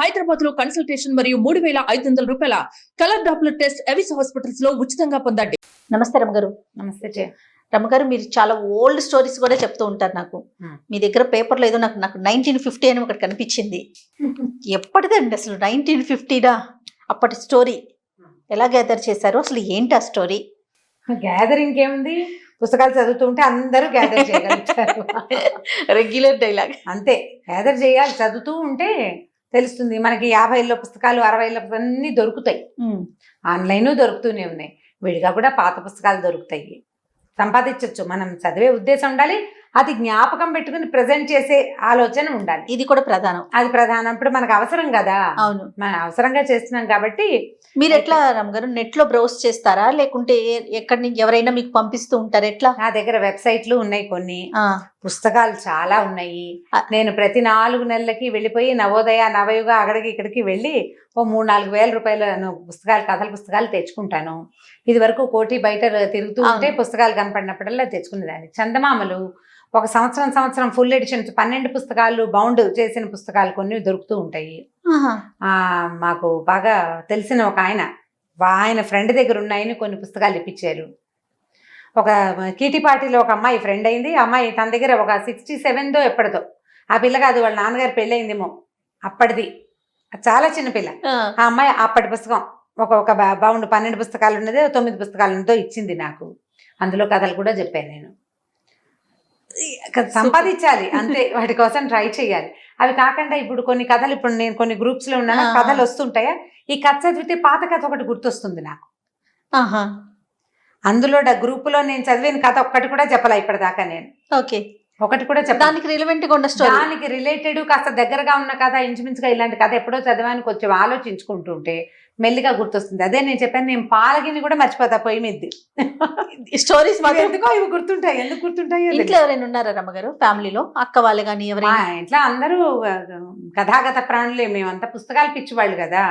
హైదరాబాద్లో కన్సల్టేషన్ మరియు మూడు వేల ఐదు వందల రూపాయల కలర్ డాప్లర్ టెస్ట్ ఎవిస్ హాస్పిటల్స్లో ఉచితంగా పొందండి. నమస్తే రమ్మగారు నమస్తే జయ. రమ్మగారు మీరు చాలా ఓల్డ్ స్టోరీస్ కూడా చెప్తూ ఉంటారు నాకు. మీ దగ్గర పేపర్లో ఏదో నాకు నాకు నైన్టీన్ ఫిఫ్టీ అని ఒకటి కనిపించింది. ఎప్పటిదండి అసలు నైన్టీన్ ఫిఫ్టీడా అప్పటి స్టోరీ. ఎలా గ్యాదర్ చేశారు? అసలు ఏంటి ఆ స్టోరీ? గ్యాదరింగ్ ఏముంది? పుస్తకాలు చదువుతుంటే అందరూ గ్యాదర్ చేయగలుగుతారు. రెగ్యులర్ డైలాగ్ అంతే. గ్యాదర్ చేయాలి. చదువుతూ ఉంటే తెలుస్తుంది. మనకి యాభైలో పుస్తకాలు అరవైలో అన్నీ దొరుకుతాయి. ఆన్లైన్ దొరుకుతూనే ఉన్నాయి. విడిగా కూడా పాత పుస్తకాలు దొరుకుతాయి. సంపాదించవచ్చు మనం చదివే ఉద్దేశం ఉండాలి. అది జ్ఞాపకం పెట్టుకుని ప్రజెంట్ చేసే ఆలోచన ఉండాలి. ఇది కూడా ప్రధానం. అది ప్రధానం. ఇప్పుడు మనకు అవసరం కదా? అవును. మనం అవసరంగా చేస్తున్నాం కాబట్టి మీరు ఎట్లా రమ్మగారు నెట్లో బ్రౌజ్ చేస్తారా? లేకుంటే ఎక్కడి నుంచి ఎవరైనా మీకు పంపిస్తూ ఉంటారు? ఎట్లా? నా దగ్గర వెబ్సైట్లు ఉన్నాయి కొన్ని. పుస్తకాలు చాలా ఉన్నాయి. నేను ప్రతి నాలుగు నెలలకి వెళ్ళిపోయి నవోదయ నవయుగ అక్కడికి ఇక్కడికి వెళ్ళి ఓ మూడు నాలుగు వేల రూపాయల పుస్తకాలు కథల పుస్తకాలు తెచ్చుకుంటాను. ఇది వరకు కోటి బయట తిరుగుతూ ఉంటే. పుస్తకాలు కనపడినప్పుడల్లా తెచ్చుకునేదాన్ని. చందమామలు ఒక సంవత్సరం సంవత్సరం ఫుల్ ఎడిషన్స్ పన్నెండు పుస్తకాలు బౌండ్ చేసిన పుస్తకాలు కొన్ని దొరుకుతూ ఉంటాయి. మాకు బాగా తెలిసిన ఒక ఆయన ఆయన ఫ్రెండ్ దగ్గర ఉన్నాయని కొన్ని పుస్తకాలు ఇప్పించారు. ఒక కీటిపాటిలో ఒక అమ్మాయి ఫ్రెండ్ అయింది. అమ్మాయి తన దగ్గర ఒక సిక్స్టీ సెవెన్దో ఎప్పటిదో. ఆ పిల్ల కాదు వాళ్ళ నాన్నగారు పెళ్ళయిందేమో. అప్పటిది. చాలా చిన్న పిల్ల. ఆ, అమ్మాయి అప్పటి పుస్తకం ఒక ఒక బౌండ్ పన్నెండు పుస్తకాలు ఉన్నది తొమ్మిది పుస్తకాలు ఉన్నదో ఇచ్చింది నాకు. అందులో కథలు కూడా చెప్పాను నేను. సంపాదించాలి. అంతే వాటి కోసం ట్రై చేయాలి అవి కాకుండా ఇప్పుడు కొన్ని కథలు ఇప్పుడు నేను కొన్ని గ్రూప్స్లో ఉన్నాను ఆ. కథలు వస్తుంటాయా? ఈ కథ చదివితే పాత కథ ఒకటి గుర్తొస్తుంది నాకు. ఆహా, అందులో గ్రూప్లో నేను చదివిన కథ ఒక్కటి కూడా చెప్పలే ఇప్పటిదాకా నేను. ఓకే. ఒకటి కూడా చెప్పాను దానికి రిలవెంట్గా ఉన్న స్టోరీ దానికి రిలేటెడ్ కాస్త దగ్గరగా ఉన్న కథ ఇంచుమించుగా ఇలాంటి కథ ఎప్పుడో చదివాని కొంచెం ఆలోచించుకుంటుంటే మెల్లిగా గుర్తొస్తుంది. అదే నేను చెప్పాను నేను పాలగిని కూడా మర్చిపోతా పొయ్యి మీద్ది. స్టోరీస్ ఎందుకో ఇవి గుర్తుంటాయి ఎందుకు గుర్తుంటాయో ఇంట్లో. ఎవరైనా ఉన్నారా రమ్మగారు? ఫ్యామిలీలో? అక్క వాళ్ళు కానీ ఎవరైనా? ఇంట్లో అందరూ కథాగత ప్రాణులే మేమంతా పుస్తకాలు పిచ్చివాళ్ళు కదా.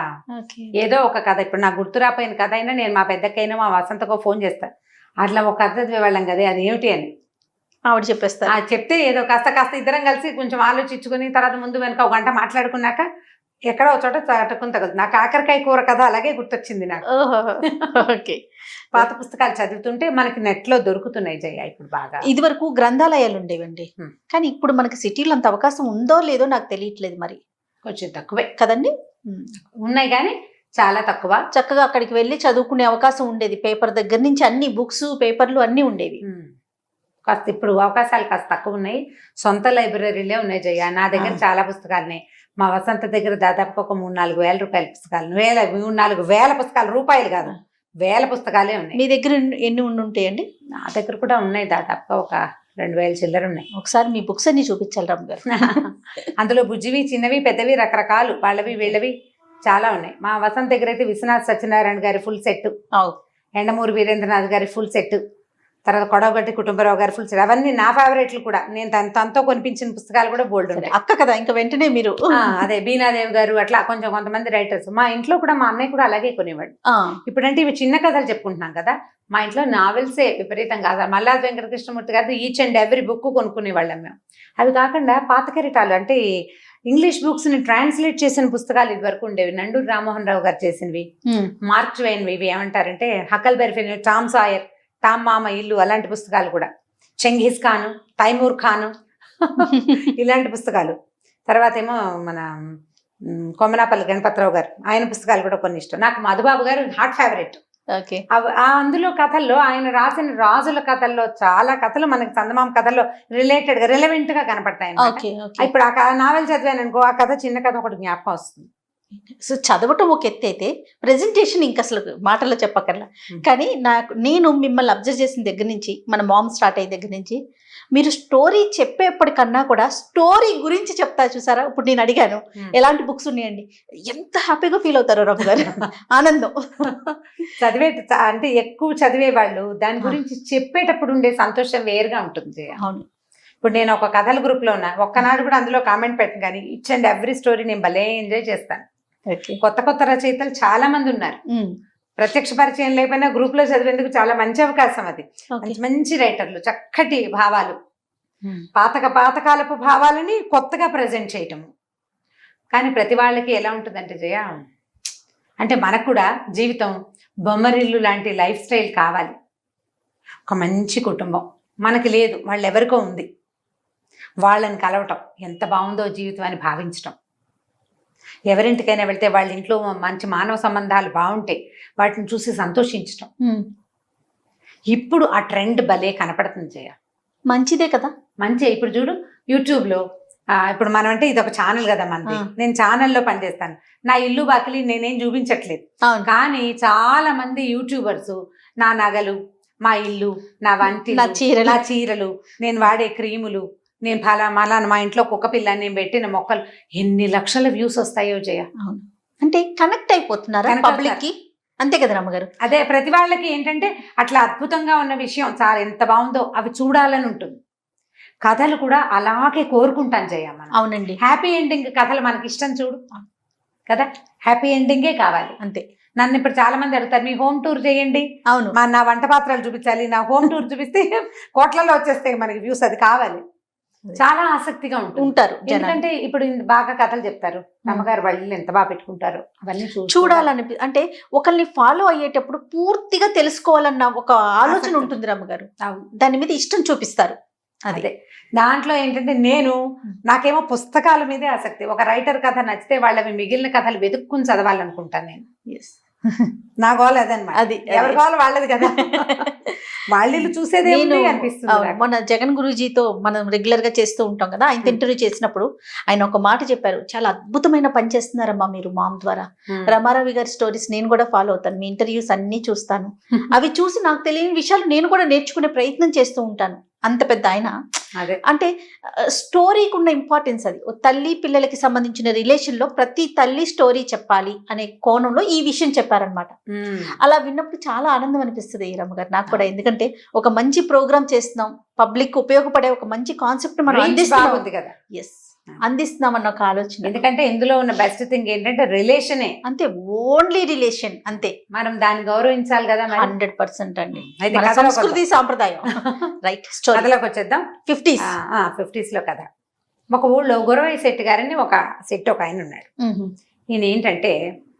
ఏదో ఒక కథ ఇప్పుడు నాకు గుర్తు రాపోయిన కథ అయినా నేను మా పెద్దకైనా మా వసంతకో ఫోన్ చేస్తా. అట్లా ఒక కథ చదివేవాళ్ళం కదా అది ఏమిటి అని. ఆవిడ చెప్పేస్తారు. ఆ చెప్తే ఏదో కాస్త కాస్త ఇద్దరం కలిసి కొంచెం ఆలోచించుకుని తర్వాత ముందు వెనక ఒక గంట మాట్లాడుకున్నాక ఎక్కడో ఒక చోట చటుకుని తగ్గదు నాకు కాకరకాయ కూర కథ అలాగే గుర్తొచ్చింది నాకు. ఓహో, ఓకే. పాత పుస్తకాలు చదువుతుంటే మనకి నెట్లో దొరుకుతున్నాయి జయ ఇప్పుడు బాగా. ఇది వరకు గ్రంథాలయాలు ఉండేవండి. కానీ ఇప్పుడు మనకి సిటీలో అంత అవకాశం ఉందో లేదో నాకు తెలియట్లేదు మరి. కొంచెం తక్కువే. కదండి? ఉన్నాయి కానీ చాలా తక్కువ. చక్కగా అక్కడికి వెళ్ళి చదువుకునే అవకాశం ఉండేది. పేపర్ దగ్గర నుంచి అన్ని బుక్స్ పేపర్లు అన్ని ఉండేవి. కాస్త ఇప్పుడు అవకాశాలు కాస్త తక్కువ ఉన్నాయి. సొంత లైబ్రరీలే ఉన్నాయి జయ. నా దగ్గర. చాలా పుస్తకాలు ఉన్నాయి. మా వసంత దగ్గర దాదాపు ఒక మూడు నాలుగు వేల రూపాయల పుస్తకాలు వేల మూడు నాలుగు వేల పుస్తకాలు రూపాయలు కాదు. వేల పుస్తకాలే ఉన్నాయి. మీ దగ్గర ఎన్ని- ఉంటాయండి నా దగ్గర కూడా ఉన్నాయి దాదాపుగా ఒక రెండు వేల చిల్లర ఉన్నాయి. ఒకసారి మీ బుక్స్ అన్ని చూపించాలి రామ్ గారు. అందులో బుజ్జివి చిన్నవి పెద్దవి రకరకాలు వాళ్ళవి వీళ్ళవి చాలా ఉన్నాయి. మా వసంత్ దగ్గర అయితే విశ్వనాథ్ సత్యనారాయణ గారి ఫుల్ సెట్. ఎండమూరి వీరేంద్రనాథ్ గారి ఫుల్ సెట్ తర్వాత కొడవగట్టి కుటుంబరావు గారి ఫుల్ అవన్నీ నా ఫేవరెట్లు కూడా. నేను తన తనతో కొనిపించిన పుస్తకాలు కూడా బోల్డ్ ఉంటాయి. అక్క కదా ఇంకా వెంటనే మీరు. అదే బీనాదేవి గారు అట్లా కొంచెం కొంతమంది రైటర్స్ మా ఇంట్లో కూడా మా అన్నయ్య కూడా అలాగే కొనేవాడు. ఇప్పుడంటే ఇవి చిన్న కథలు చెప్పుకుంటున్నాం కదా మా ఇంట్లో నావెల్సే విపరీతంగా మల్లాది వెంకటకృష్ణమూర్తి గారి ఈచ్ అండ్ ఎవ్రీ బుక్ కొనుక్కునేవాళ్ళం మేము. అవి కాకుండా పాత కెరటాలు అంటే ఇంగ్లీష్ బుక్స్ని ట్రాన్స్లేట్ చేసిన పుస్తకాలు ఇది వరకు ఉండేవి. నండూరు రామ్మోహన్ రావు గారు చేసినవి మార్క్ ట్వైన్వి ఇవి ఏమంటారంటే Huckleberry Finn Tom Sawyer Tom మామ ఇల్లు అలాంటి పుస్తకాలు కూడా. చెంఘీస్ ఖాను తైమూర్ ఖాను ఇలాంటి పుస్తకాలు. తర్వాత ఏమో మన కొమ్మనాపల్లి గణపతిరావు గారు ఆయన పుస్తకాలు కూడా కొన్ని ఇష్టం. నాకు మధుబాబు గారు హాట్ ఫేవరెట్. ఓకే. అవ- ఆ అందులో కథల్లో ఆయన రాసిన రాజుల కథల్లో చాలా కథలు మనకి చందమామ కథల్లో రిలేటెడ్గా రిలవెంట్గా కనపడతాయి ఇప్పుడు ఆ నావెల్ చదివాను అనుకో ఆ కథ చిన్న కథ ఒకటి జ్ఞాపకం వస్తుంది. సో చదవటం ఒక ఎత్తు అయితే ప్రెజెంటేషన్ ఇంకా అసలు మాటల్లో చెప్పకర్లా. కానీ నాకు నేను మిమ్మల్ని అబ్జర్వ్ చేసిన దగ్గర నుంచి మన మామ్ స్టార్ట్ అయ్యే దగ్గర నుంచి మీరు స్టోరీ చెప్పేప్పటికన్నా కూడా స్టోరీ గురించి చెప్తా చూసారా? ఇప్పుడు నేను అడిగాను. ఎలాంటి బుక్స్ ఉన్నాయండి? ఎంత హ్యాపీగా ఫీల్ అవుతారో రఘు గారు. ఆనందం. చదివే అంటే ఎక్కువ చదివే వాళ్ళు దాని. గురించి చెప్పేటప్పుడు ఉండే సంతోషం వేరుగా ఉంటుంది అవును. ఇప్పుడు నేను ఒక కథల గ్రూప్లో ఉన్నా ఒక్కనాడు కూడా అందులో కామెంట్ పెట్టను కానీ ఇచ్ అండ్ ఎవ్రీ స్టోరీ నేను భలే ఎంజాయ్ చేస్తాను. కొత్త కొత్త రచయితలు చాలా మంది ఉన్నారు. ప్రత్యక్ష పరిచయం లేకపోయినా గ్రూప్లో చదివేందుకు చాలా మంచి అవకాశం అది. మంచి మంచి రైటర్లు చక్కటి భావాలు. పాతక పాతకాలపు భావాలని కొత్తగా ప్రజెంట్ చేయటము. కానీ ప్రతి వాళ్ళకి ఎలా ఉంటుందంటే జయ అంటే మనకు కూడా జీవితం బొమ్మరిల్లు లాంటి లైఫ్ స్టైల్ కావాలి. ఒక మంచి కుటుంబం. మనకి లేదు వాళ్ళు ఎవరికో ఉంది. వాళ్ళని కలవటం ఎంత బాగుందో జీవితం అని భావించటం. ఎవరింటికైనా వెళ్తే వాళ్ళ ఇంట్లో మంచి మానవ సంబంధాలు బాగుంటే వాటిని చూసి సంతోషించటం. ఇప్పుడు ఆ ట్రెండ్ భలే కనపడుతుంది జయ. మంచిదే కదా? మంచి ఇప్పుడు చూడు యూట్యూబ్లో ఇప్పుడు మనం అంటే ఇది ఒక ఛానల్ కదా మనది. నేను ఛానల్లో పనిచేస్తాను. నా ఇల్లు బాకిలి నేనేం చూపించట్లేదు. కానీ చాలా మంది యూట్యూబర్స్ నా నగలు మా ఇల్లు నా వంటి. నా చీరలు నేను వాడే క్రీములు నేను ఫలా మలా మా ఇంట్లో కుక్క పిల్ల నేను పెట్టిన మొక్కలు ఎన్ని లక్షల వ్యూస్ వస్తాయో జయ. అవును. అంటే కనెక్ట్ అయిపోతున్నారా పబ్లిక్కి అంతే కదా రమ్మగారు. అదే ప్రతి వాళ్ళకి ఏంటంటే అట్లా అద్భుతంగా ఉన్న విషయం చాలా ఎంత బాగుందో అవి చూడాలని ఉంటుంది. కథలు కూడా అలాగే కోరుకుంటాను జయ మనం. అవునండి. హ్యాపీ ఎండింగ్ కథలు మనకి ఇష్టం చూడు. కదా? హ్యాపీ ఎండింగే కావాలి. అంతే. నన్ను ఇప్పుడు చాలా మంది అడుగుతారు మీ హోమ్ టూర్ చేయండి. అవును. మా నా వంట పాత్రలు చూపించాలి నా హోమ్ టూర్ చూపిస్తే కోట్లలో వచ్చేస్తాయి మనకి వ్యూస్ అది కావాలి. చాలా ఆసక్తిగా ఉంటుంది. ఉంటారు ఎందుకంటే ఇప్పుడు బాగా కథలు చెప్తారు. అమ్మగారు వాళ్ళు ఎంత బాగా పెట్టుకుంటారు అవన్నీ చూసి చూడాలని అంటే ఒకరిని ఫాలో అయ్యేటప్పుడు పూర్తిగా తెలుసుకోవాలన్న ఒక ఆలోచన. ఉంటుంది రమ్మగారు. అవును. దాని మీద ఇష్టం చూపిస్తారు. అది. దాంట్లో ఏంటంటే నేను నాకేమో పుస్తకాల మీదే ఆసక్తి. ఒక రైటర్ కథ నచ్చితే వాళ్ళవి మిగిలిన కథలు వెతుక్కుని చదవాలనుకుంటాను నేను. Yes. నా గోల్ అదనమాట అది ఎవరి గోల్ వాళ్ళది కదా వాళ్ళు చూసేదే అనిపిస్తుంది. మొన్న జగన్ గురూజీతో మనం రెగ్యులర్గా చేస్తూ ఉంటాం కదా ఆయన. ఇంటర్వ్యూ చేసినప్పుడు ఆయన ఒక మాట చెప్పారు చాలా అద్భుతమైన పని చేస్తున్నారమ్మా మీరు మామ్ ద్వారా. రమారావి గారి స్టోరీస్ నేను కూడా ఫాలో అవుతాను మీ ఇంటర్వ్యూస్ అన్ని చూస్తాను. అవి చూసి నాకు తెలియని విషయాలు నేను కూడా నేర్చుకునే ప్రయత్నం చేస్తూ ఉంటాను అంత పెద్ద ఆయన. అదే. అంటే స్టోరీకి ఉన్న ఇంపార్టెన్స్ అది. తల్లి పిల్లలకి సంబంధించిన రిలేషన్లో ప్రతి తల్లి స్టోరీ చెప్పాలి అనే కోణంలో ఈ విషయం చెప్పారనమాట. అలా విన్నప్పుడు చాలా ఆనందం అనిపిస్తుంది ఈ గారు నాకు కూడా ఎందుకంటే ఒక మంచి ప్రోగ్రామ్ చేస్తున్నాం. పబ్లిక్ ఉపయోగపడే ఒక మంచి కాన్సెప్ట్ మనం బాగుంది కదా. ఎస్ అందిస్తున్నాం అన్న ఒక ఆలోచన. ఎందుకంటే ఇందులో ఉన్న బెస్ట్ థింగ్ ఏంటంటే రిలేషనే అంతే ఓన్లీ రిలేషన్ అంతే. మనం దాన్ని గౌరవించాలి కదా హండ్రెడ్ పర్సెంట్ అండి. సంస్కృతి సాంప్రదాయం. రైట్ కథలోకి వచ్చేద్దాం. ఫిఫ్టీస్ ఫిఫ్టీస్లో కథ. ఒక ఊళ్ళో గురవయ్య శెట్టి గారని ఒక శెట్టి ఒక ఆయన ఉన్నాడు ఈయన ఏంటంటే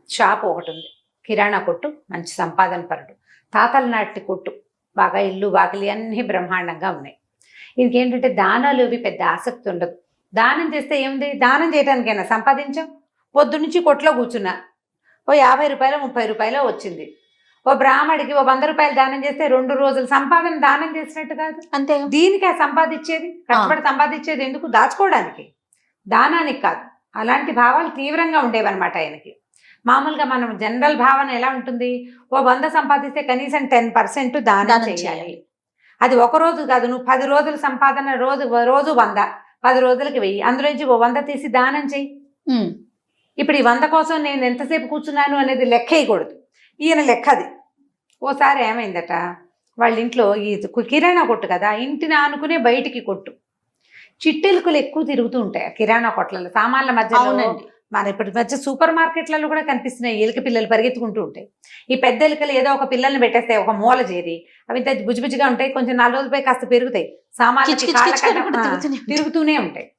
షాప్ ఒకటి ఉంది. కిరాణా కొట్టు మంచి సంపాదన పరుడు. తాతల నాటి కొట్టు. బాగా ఇల్లు వాకిలి అన్నీ బ్రహ్మాండంగా ఉన్నాయి. ఏంటంటే దానాలు ఇవి పెద్ద ఆసక్తి ఉండదు. దానం చేస్తే ఏముంది? దానం చేయడానికైనా సంపాదించాం. పొద్దు నుంచి కొట్లో కూర్చున్నా. ఓ యాభై రూపాయలు ముప్పై రూపాయలు వచ్చింది. ఓ బ్రాహ్మడికి ఓ వంద రూపాయలు దానం చేస్తే రెండు రోజులు సంపాదన దానం చేసినట్టు కాదు. అంతే. దీనికి ఆ. సంపాదించేది కష్టపడి సంపాదించేది ఎందుకు? దాచుకోవడానికి. దానానికి కాదు. అలాంటి భావాలు తీవ్రంగా ఉండేవన్నమాట ఆయనకి. మామూలుగా మనం జనరల్ భావన ఎలా ఉంటుంది? ఓ వంద సంపాదిస్తే కనీసం టెన్ పర్సెంట్ దానం చేయాలి. అది ఒక రోజు కాదు. నువ్వు పది రోజుల సంపాదన రోజు రోజు వంద. పది రోజులకి వెయ్యి. అందులో నుంచి ఓ వంద తీసి దానం చెయ్యి. ఇప్పుడు ఈ వంద కోసం నేను ఎంతసేపు కూర్చున్నాను అనేది లెక్క వేయకూడదు. ఈయన లెక్క అది ఓసారి ఏమైందట? వాళ్ళ ఇంట్లో ఈ కిరాణా కొట్టు కదా ఇంటిని ఆనుకునే బయటికి కొట్టు. చిట్టెలుకలు ఎక్కువ తిరుగుతూ ఉంటాయి ఆ కిరాణా కొట్లలో సామాన్ల మధ్యలో. అవునండి. మన ఇప్పుడు మధ్య సూపర్ మార్కెట్లలో కూడా కనిపిస్తున్నాయి ఎలుక పిల్లలు పరిగెత్తుకుంటూ ఉంటాయి ఈ పెద్ద ఎలుకలు ఏదో ఒక పిల్లల్ని పెట్టేస్తాయి ఒక మూల చేరి అవి ఇంత బుజ్జిబుజ్జిగా ఉంటాయి కొంచెం నాలుగు రోజులపై కాస్త పెరుగుతాయి. ఆ, తిరుగుతూనే ఉంటాయి.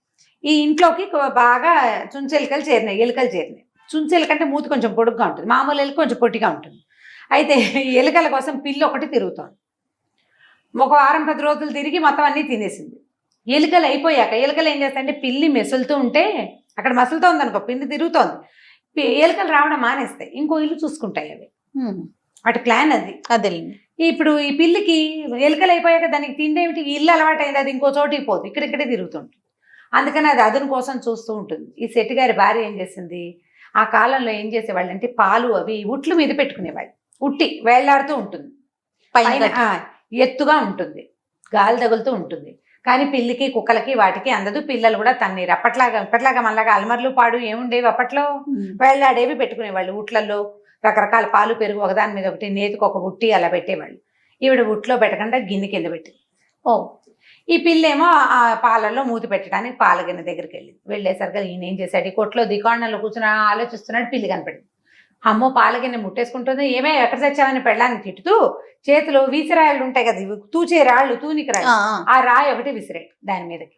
ఈ ఇంట్లోకి బాగా చుంచెలుకలు చేరినాయి ఎలుకలు చేరినాయి. చుంచెలుక అంటే మూతి కొంచెం పొడుగ్గా ఉంటుంది మామూలు ఎలుక కొంచెం పొట్టిగా ఉంటుంది. అయితే ఈ ఎలుకల కోసం పిల్లి ఒకటి తిరుగుతోంది. ఒక వారం పది రోజులు తిరిగి మొత్తం అన్నీ తినేసింది. ఎలుకలు అయిపోయాక ఎలుకలు ఏం చేస్తాయంటే పిల్లి మెసులుతూ ఉంటే అక్కడ మసులుతోంది అనుకో పిల్లి తిరుగుతోంది ఎలుకలు రావడం మానేస్తాయి ఇంకో ఇల్లు చూసుకుంటాయి అవి. వాటి ప్లాన్ అది. అదేలేండి. ఇప్పుడు ఈ పిల్లికి ఎలుకలు అయిపోయాక దానికి తిండి ఏమిటి? ఇల్లు అలవాటైంది అది ఇంకో చోటికి పోదు. ఇక్కడిక్కడే తిరుగుతుంటుంది. అందుకని అది అదును కోసం చూస్తూ ఉంటుంది. ఈ శెట్టి గారి భార్య ఏం చేసింది? ఆ కాలంలో ఏం చేసేవాళ్ళు అంటే పాలు అవి ఉట్లు మీద పెట్టుకునేవాళ్ళు. ఉట్టి వేళ్ళాడుతూ ఉంటుంది. పైన ఎత్తుగా ఉంటుంది. గాలి తగులుతూ ఉంటుంది. కానీ పిల్లికి కుక్కలకి వాటికి అందదు. పిల్లలు కూడా తన్నీరు. అప్పట్లాగా ఇప్పట్లాగా మళ్ళాగా అల్మర్లు పాడు ఏముండేవి అప్పట్లో? ఉమ్. వేళ్ళాడేవి పెట్టుకునేవాళ్ళు. ఉట్లల్లో రకరకాల పాలు పెరుగు ఒకదాని మీద ఒకటి నేతికి ఒక ఉట్టి అలా పెట్టేవాళ్ళు. ఈవిడ ఉట్లో పెట్టకుండా గిన్నె కింద పెట్టింది. ఓ ఈ పిల్లేమో ఆ పాలల్లో మూతి పెట్టడానికి పాల గిన్నె దగ్గరికి వెళ్ళింది. వెళ్ళేసరికి ఈయన ఏం చేశాడు? ఈ కొట్లో దికాణంలో కూర్చుని ఆలోచిస్తున్నాడు. పిల్లి కనపడింది. అమ్మో పాల గిన్నె ముట్టేసుకుంటుంది. ఏమే ఎక్కడ తెచ్చావని పెళ్ళాన్ని తిట్టుతూ చేతిలో వీసిరాయలు ఉంటాయి కదా ఇవి తూచే రాళ్ళు తూనికి రాళ్ళు. ఆ, రాయి ఒకటి విసిరాడు దాని మీదకి.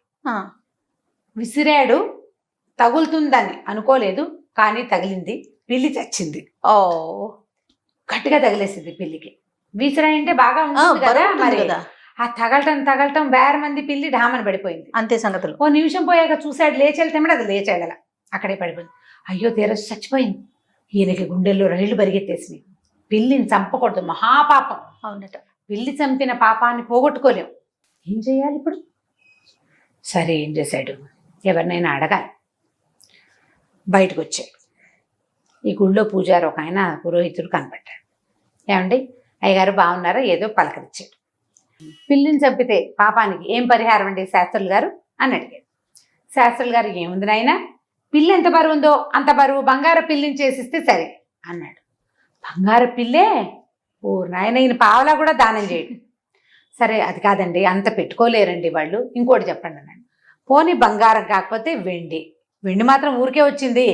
విసిరాడు తగులుతుందని అనుకోలేదు కానీ తగిలింది పిల్లి చచ్చింది. ఓ. గట్టిగా తగిలేసింది పిల్లికి. విసిరాయి అంటే బాగా ఉంటుంది కదా మరి. ఆ తగలటం తగలటం వేరే మంది పిల్లి ఢామని పడిపోయింది. అంతే సంగతులు. ఓ నిమిషం పోయాక చూశాడు లేచెళ్తామని అది లేచేళ్ళ అక్కడే పడిపోయింది. అయ్యో తీర చచ్చిపోయింది. ఈయనకి గుండెల్లో రైళ్ళు పరిగెత్తేసినాయి పిల్లిని చంపకూడదు మహాపాపం. అవునట. పిల్లి చంపిన పాపాన్ని పోగొట్టుకోలేం. ఏం చేయాలి ఇప్పుడు? సరే ఏం చేశాడు? ఎవరినైనా అడగాలి. బయటకు వచ్చాడు ఈ గుళ్ళో పూజారి ఒక ఆయన పురోహితుడు కనపడ్డాడు. ఏమండి? అయ్యగారు బాగున్నారా? ఏదో పలకరించాడు. పిల్లిని చంపితే పాపానికి ఏం పరిహారం అండి శాస్త్రులు గారు? అని అడిగాడు. శాస్త్రులు గారు ఏముంది నాయనా? పిల్లి ఎంత బరువు ఉందో అంత బరువు బంగారు పిల్లిని చేసిస్తే సరే అన్నాడు. బంగారు పిల్లే? ఓ నాయన ఈయన పావలా కూడా దానం చేయడు. సరే అది కాదండి అంత పెట్టుకోలేరండి వాళ్ళు. ఇంకోటి చెప్పండి అన్నాడు. పోనీ బంగారం కాకపోతే వెండి. వెండి మాత్రం ఊరికే వచ్చింది.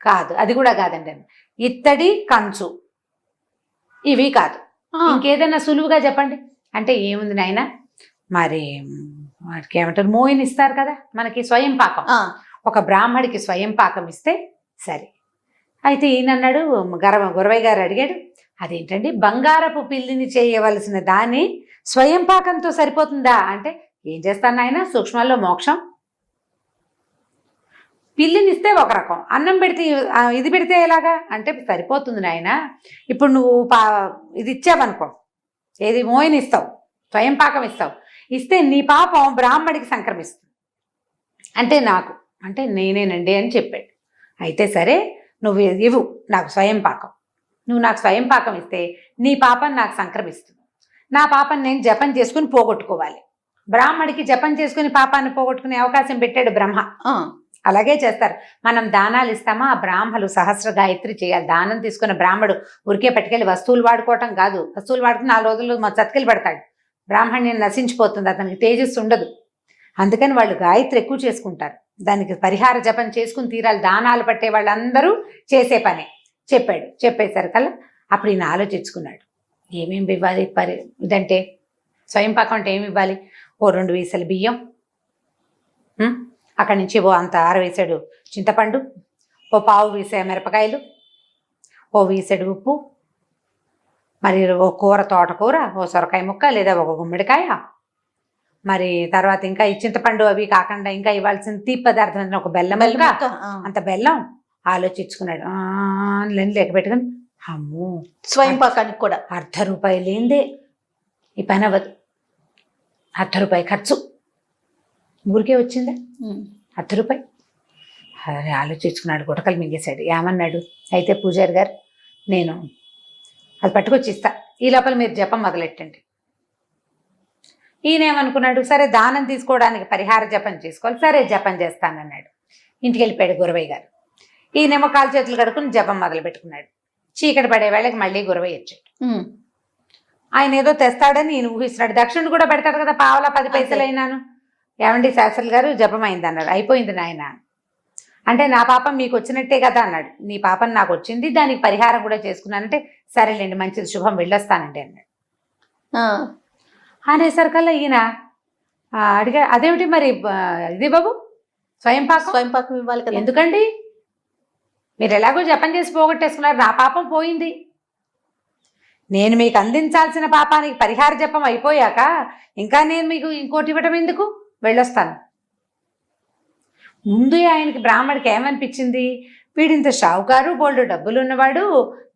కాదు అది కూడా కాదండి. ఇత్తడి కంచు. ఇవి కాదు. ఇంకేదైనా సులువుగా చెప్పండి. అంటే ఏముంది నాయన? మరి వాటికి ఏమంటారు? మోయిన్ ఇస్తారు కదా మనకి స్వయం పాకం. ఒక బ్రాహ్మడికి స్వయం పాకం ఇస్తే సరే. అయితే ఈయన అన్నాడు గురవయ్య గారు అడిగాడు అదేంటండి? బంగారపు పిల్లిని చేయవలసిన దాన్ని స్వయం పాకంతో సరిపోతుందా? అంటే ఏం చేస్తాను ఆయన సూక్ష్మాల్లో మోక్షం. పిల్లిని ఇస్తే ఒక రకం. అన్నం పెడితే ఇది పెడితే ఎలాగా? అంటే సరిపోతుంది నాయన. ఇప్పుడు నువ్వు పా ఇది ఇచ్చావనుకో. ఏది మోయిని ఇస్తావు స్వయం పాకం ఇస్తావు. ఇస్తే నీ పాపం బ్రాహ్మడికి సంక్రమిస్తుంది. అంటే నాకు అంటే నేనేనండి అని చెప్పాడు. అయితే సరే నువ్వు ఇవ్వు నాకు స్వయం పాకం. నువ్వు నాకు స్వయం పాకం ఇస్తే నీ పాపం నాకు సంక్రమిస్తుంది నా పాపం నేను జపం చేసుకుని పోగొట్టుకోవాలి. బ్రాహ్మడికి జపం చేసుకుని పాపాన్ని పోగొట్టుకునే అవకాశం పెట్టాడు బ్రహ్మ. అలాగే చేస్తారు. మనం దానాలు ఇస్తామా? ఆ బ్రాహ్మలు సహస్ర గాయత్రి చేయాలి. దానం తీసుకున్న బ్రాహ్మడు ఉరికే పట్టుకెళ్ళి వస్తువులు వాడుకోవటం కాదు. వస్తువులు వాడుకుని నాలుగు రోజులు మా చతికిలు పెడతాడు. బ్రాహ్మణ్యం నశించిపోతుంది. అతనికి తేజస్సు ఉండదు. అందుకని వాళ్ళు గాయత్రి ఎక్కువ చేసుకుంటారు. దానికి పరిహార జపం చేసుకుని తీరాలి. దానాలు పట్టే వాళ్ళందరూ చేసే పనే. చెప్పాడు. చెప్పేసరికల్లా అప్పుడు ఈయన ఆలోచించుకున్నాడు. ఏమేమి ఇవ్వాలి? పరి ఇదంటే స్వయం పాకం అంటే ఏమి ఇవ్వాలి? ఓ రెండు వీసలు బియ్యం. అక్కడి నుంచి ఓ అంత ఆరవేసాడు చింతపండు. ఓ పావు వీసే మిరపకాయలు. ఓ వీసెడు ఉప్పు. మరి ఓ కూర తోటకూర ఓ సొరకాయ ముక్క లేదా ఒక గుమ్మడికాయ. మరి తర్వాత ఇంకా ఈ చింతపండు అవి కాకుండా ఇంకా ఇవ్వాల్సిన తీపి పదార్థం అంటే ఒక బెల్లం ముక్క. అంత బెల్లం? ఆలోచించుకున్నాడు. లేని లెక్క పెట్టుకుని అమ్మో. స్వయం పాకానికి కూడా. అర్ధ రూపాయి లేనిదే ఈ పని అవ్వదు. అర్ధ రూపాయి ఖర్చు. ఊరికే వచ్చిందా? అర్ధ రూపాయి. అదే ఆలోచించుకున్నాడు గుటకలు మింగేశాడు. ఏమన్నాడు? అయితే పూజారి గారు నేను అది పట్టుకొచ్చి ఇస్తా. ఈ లోపల మీరు జపం మొదలెట్టండి. ఈయన ఏమనుకున్నాడు? సరే దానం తీసుకోవడానికి పరిహార జపం చేసుకోవాలి. సరే జపం చేస్తానన్నాడు. ఇంటికి వెళ్ళిపోయాడు గురవయ్య గారు. ఈయనేమో కాలు చేతులు కడుక్కుని జపం మొదలు పెట్టుకున్నాడు. చీకటి పడే వేళకి మళ్ళీ గురవయ్య వచ్చాడు. ఆయన ఏదో తెస్తాడని ఈయన ఊహిస్తున్నాడు. దక్షిణ కూడా పెడతాడు కదా పావలా పది పైసలు అయినాను ఏమండి శాస్త్రులు గారు జపం అయింది అన్నాడు అయిపోయింది నాయన. అంటే నా పాపం మీకు వచ్చినట్టే కదా అన్నాడు. నీ పాపం నాకు వచ్చింది దానికి పరిహారం కూడా చేసుకున్నానంటే సరేలేండి మంచిది శుభం వెళ్ళొస్తానండి అన్నాడు. అనేసరికల్లా ఈయన అడిగా అదేమిటి మరి ఇది బాబు? స్వయం పాకం స్వయం పాకం ఇవ్వాలి కదా ఎందుకండి? మీరు ఎలాగో జపం చేసి పోగొట్టేసుకున్నారు నా పాపం పోయింది. నేను మీకు అందించాల్సిన పాపానికి పరిహార జపం అయిపోయాక ఇంకా నేను మీకు ఇంకోటి ఇవ్వటం ఎందుకు? వెళ్ళొస్తాను. ముందు ఆయనకి బ్రాహ్మడికి ఏమనిపించింది? వీడింత షావుకారు బోల్డు డబ్బులు ఉన్నవాడు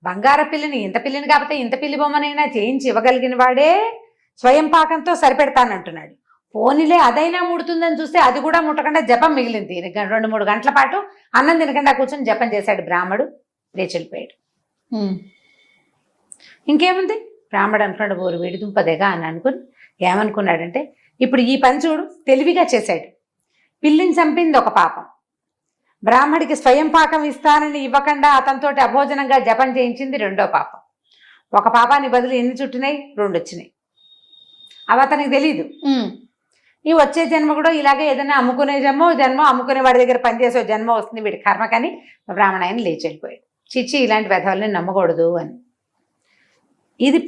బంగార పిల్లని ఇంత పిల్లని కాకపోతే ఇంత పిల్లి బొమ్మనైనా చేయించి ఇవ్వగలిగిన వాడే స్వయం పాకంతో సరిపెడతానంటున్నాడు. పోనీలే అదైనా ముడుతుందని చూస్తే అది కూడా ముట్టకుండా జపం మిగిలింది. రెండు మూడు గంటల పాటు అన్నం తినకుండా కూర్చొని జపం చేశాడు బ్రాహ్మడు లేచి వెళ్ళిపోయాడు ఉమ్, ఇంకేముంది? బ్రాహ్మడు అనుకున్నాడు ఓరు వేడి దుంపదేగా అని అనుకుని ఏమనుకున్నాడంటే ఇప్పుడు ఈ పని చూడు తెలివిగా చేశాడు. పిల్లిని చంపింది ఒక పాపం. బ్రాహ్మడికి స్వయం పాకం ఇస్తానని ఇవ్వకుండా అతనితోటి అభోజనంగా జపం చేయించింది రెండో పాపం. ఒక పాపాన్ని బదులు ఎన్ని చుట్టినాయి? రెండు వచ్చినాయి అవి అతనికి తెలియదు ఈ వచ్చే జన్మ కూడా ఇలాగే ఏదైనా అమ్ముకునే జన్మ జన్మ అమ్ముకునే వాడి దగ్గర పనిచేసే జన్మ వస్తుంది వీడి కర్మ కానీ బ్రాహ్మణ ఆయన లేచి వెళ్ళిపోయాడు చిచ్చి ఇలాంటి వ్యధవల్ని నమ్మకూడదు అని. ఇది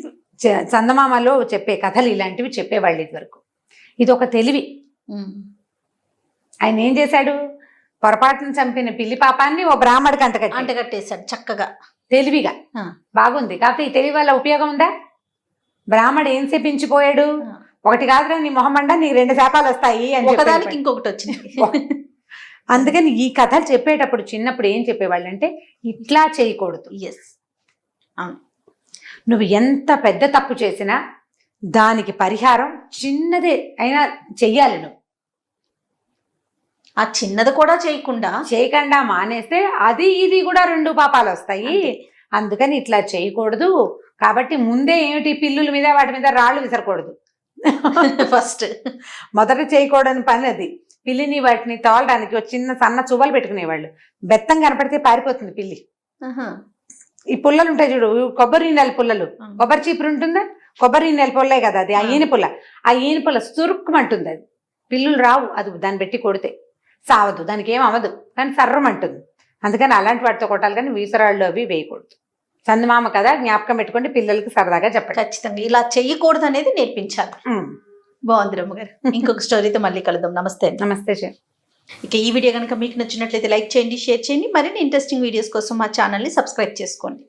చందమామలో చెప్పే కథలు ఇలాంటివి చెప్పేవాళ్ళు ఇదివరకు. ఇది ఒక తెలివి ఆయన ఏం చేశాడు? పొరపాటున చంపిన పిల్లి పాపాన్ని ఓ బ్రాహ్మడికి అంటగట్టి అంటగట్టేశాడు చక్కగా. తెలివిగా. బాగుంది. కాకపోతే ఈ తెలివి వల్ల ఉపయోగం ఉందా? బ్రాహ్మడు ఏం చెప్పించిపోయాడు ఆ. ఒకటి కాదురా నీ మొహమండ నీకు రెండు శాపాలు వస్తాయి అని ఒకదానికి చెప్పాడు. ఇంకొకటి వచ్చింది. అందుకని ఈ కథలు చెప్పేటప్పుడు చిన్నప్పుడు ఏం చెప్పేవాళ్ళు అంటే ఇట్లా చేయకూడదు. ఎస్ నువ్వు ఎంత పెద్ద తప్పు చేసినా దానికి పరిహారం చిన్నదే అయినా చెయ్యాలి నువ్వు. ఆ చిన్నది కూడా చేయకుండా చేయకుండా మానేస్తే అది ఇది కూడా రెండు పాపాలు వస్తాయి. అందుకని ఇట్లా చేయకూడదు. కాబట్టి ముందే ఏమిటి పిల్లుల మీద వాటి మీద రాళ్ళు విసరకూడదు. ఫస్ట్ మొదట చేయకూడని పని అది. పిల్లిని వాటిని తోలడానికి చిన్న సన్న చువ్వలు పెట్టుకునేవాళ్ళు. బెత్తం కనపడితే పారిపోతుంది పిల్లి. ఈ పుల్లలు ఉంటాయి చూడు కొబ్బరి నెల పుల్లలు. కొబ్బరి చీపురు ఉంటుందా? కొబ్బరి నెల పుల్లే కదా అది ఆ. ఈన పుల్ల. ఆ ఈన పుల్ల సురుక్కుమంటుంది అది. పిల్లులు రావు అది దాన్ని పెట్టి కొడితే. సావదు దానికి ఏం అవ్వదు కానీ సర్రమంటుంది. అందుకని అలాంటి వాటితో కొట్టాలి కానీ వీసరాళ్ళు అవి వేయకూడదు. చందమామ కదా జ్ఞాపకం పెట్టుకోండి పిల్లలకి సరదాగా చెప్పండి. ఖచ్చితంగా. ఇలా చెయ్యకూడదు అనేది నేర్పించాలి. బాగుంది రమ్మ గారు. ఇంకొక స్టోరీతో మళ్ళీ కలుద్దాం. నమస్తే నమస్తే చె ఇక ఈ వీడియో కనుక మీకు నచ్చినట్లయితే లైక్ చేయండి షేర్ చేయండి. మరిన్ని ఇంట్రెస్టింగ్ వీడియోస్ కోసం మా ఛానల్ని సబ్స్క్రైబ్ చేసుకోండి.